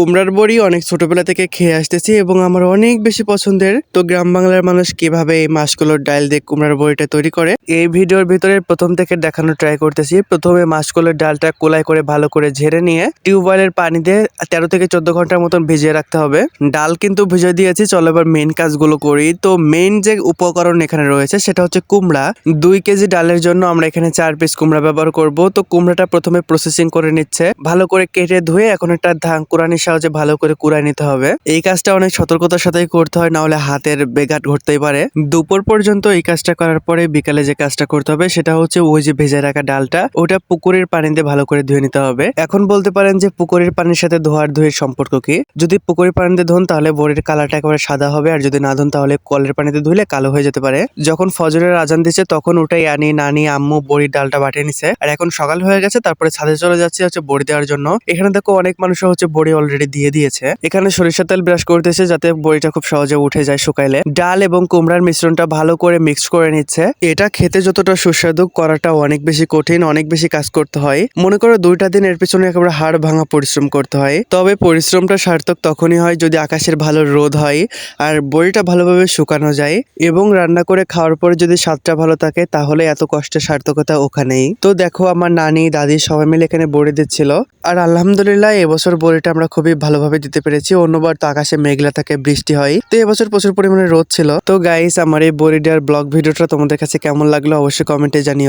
কুমড়ার বড়ি অনেক ছোটবেলা থেকে খেয়ে আসতেছি এবং আমার অনেক বেশি পছন্দের। তো গ্রাম বাংলার মানুষ কীভাবে এই মাসকলোর ডাল দিয়ে কুমড়ার বড়িটা তৈরি করে? এই ভিডিওর ভিতরে প্রথম থেকে দেখানো ট্রাই করতেছি। প্রথমে মাসকলোর ডালটা কোলাই করে ভালো করে ঝেড়ে নিয়ে টিউবওয়েলের পানি দিয়ে তেরো থেকে চোদ্দ ঘণ্টার মতন ভিজিয়ে রাখতে হবে। ডাল কিন্তু ভিজে দিয়েছি, চলো এবার মেন কাজগুলো করি। তো মেন যে উপকরণ এখানে রয়েছে সেটা হচ্ছে কুমড়া। দুই কেজি ডালের জন্য আমরা এখানে চার পিস কুমড়া ব্যবহার করব। তো কুমড়াটা প্রথমে প্রসেসিং করে নিচ্ছে। ভালো করে কেটে ধুয়ে এখন একটা ধান কুরানির সাহায্যে ভালো করে কুড়াই নিতে হবে। এই কাজটা অনেক সতর্কতার সাথেই করতে হয় না হলে হাতের বেঘাট ঘটতেই পারে। দুপুর পর্যন্ত এই কাজটা করার পরে বিকালে যে কাজটা করতে হবে, সেটা হচ্ছে ওই যে ভেজে রাখা ডালটা, ওটা পুকুরের পানিতে ভালো করে ধুয়ে নিতে হবে। এখন বলতে পারেন যে পুকুরের পানির সাথে ধোয়ার ধুয়ের সম্পর্ক কি? যদি পুকুরের পানিতে ধোন, তাহলে বড়ির কালারটা একেবারে সাদা হবে, আর যদি না ধোন, তাহলে কলের পানিতে ধুলে কালো হয়ে যেতে পারে। যখন ফজরের আজান দিচ্ছে, তখন ওটাই আনি নানি আম্মু বড়ির ডালটা বাটিয়ে নিছে। আর এখন সকাল হয়ে গেছে, তারপরে ছাদে চলে যাচ্ছে হচ্ছে বড়ি দেওয়ার জন্য। এখানে দেখো অনেক মানুষ হচ্ছে বড়ি অলরেডি দিয়ে দিয়েছে। এখানে সরিষার তেল ব্রাশ করতেছে যাতে বড়িটা খুব সহজে উঠে যায় শুকাইলে। ডাল এবং কুমড়ার মিশ্রণটা ভালো করে মিক্স করে নিচ্ছে। এটা খেতে যতটা সুস্বাদু করাটা অনেক বেশি কঠিন, অনেক বেশি কাজ করতে হয়। মনে করো দুইটা দিন এর পিছনে একেবারে হাড় ভাঙা পরিশ্রম করতে হয়। তবে পরিশ্রমটা সার্থক তখনই হয় যদি আকাশের ভালো রোদ হয় আর বড়িটা ভালোভাবে শুকানো যায় এবং রান্না করে খাওয়ার পরে যদি স্বাদটা ভালো থাকে তাহলে এত কষ্টের সার্থকতা ওখানেই। তো দেখো আমার নানি, দাদি সবাই মিলে এখানে বড়ি দিচ্ছিল। আর আলহামদুলিল্লাহ এবছর বড়িটা আমরা খুবই ভালোভাবে দিতে পেরেছি। অন্যবার তো আকাশে মেঘলা থাকে, বৃষ্টি হয়। তো এবছর প্রচুর পরিমাণে রোদ ছিল। তো গাইস আমার এই বরিডার ব্লগ ভিডিওটা তোমাদের কাছে কেমন লাগল অবশ্যই কমেন্টে জানিও।